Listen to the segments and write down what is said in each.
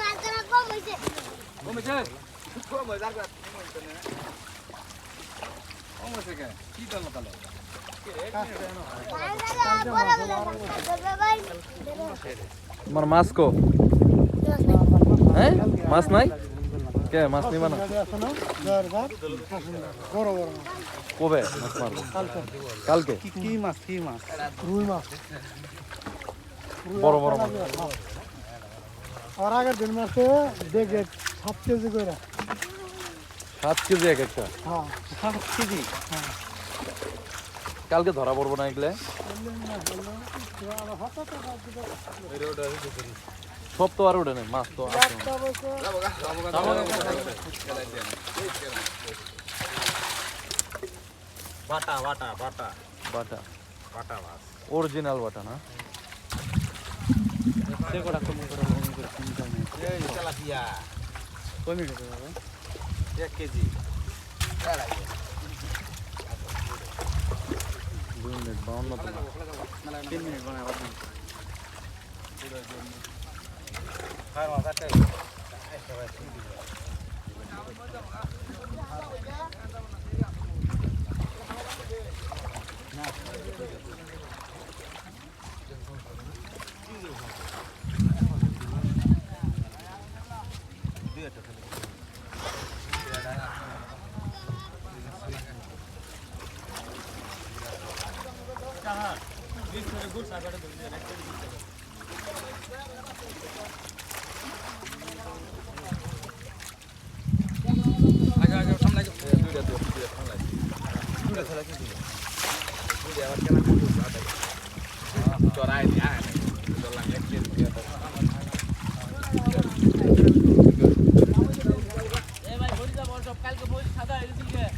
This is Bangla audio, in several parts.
মাছটা কম হয়েছে তোমার মাছ কো? হ্যাঁ? মাছ নাই? কে? মাছ নিবা না? কবে মাছ মারবো? কালকে? কি মাছ কি মাছ রুই মাছ বড় বড় মাছ। আর আগের দিন মাসে দেখে সাত কেজি করে সাত কেজি এক একটা? হ্যাঁ সাত কেজি কালকে ধরা পড়ব না এগুলো। সব তো আর ওঠে না মাছ তো বাটা বাটা বাটা। বাটা। বাটা মাছ। অরিজিনাল বাটা না? কমে এক কেজি। বাউন্ন তো না। তিন মিনিট বানায় খার মাছ একটা চড়াই দিয়া চললাম এক কেজি ধরছেন পাঙ্কে ধরছেন দেড়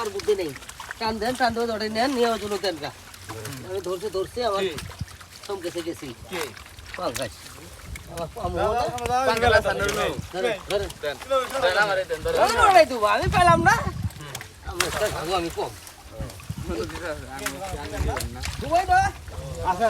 আর বুদ্ধি নেই। টান দেন টান দেওয়া ধরে নেন নিয়ে ওজন দেন গা। আমি ধরছে ধরছে আমার চমকেছে গেছি। পাঙ্কাশ। আমি পেলাম না। আমি কম। আছে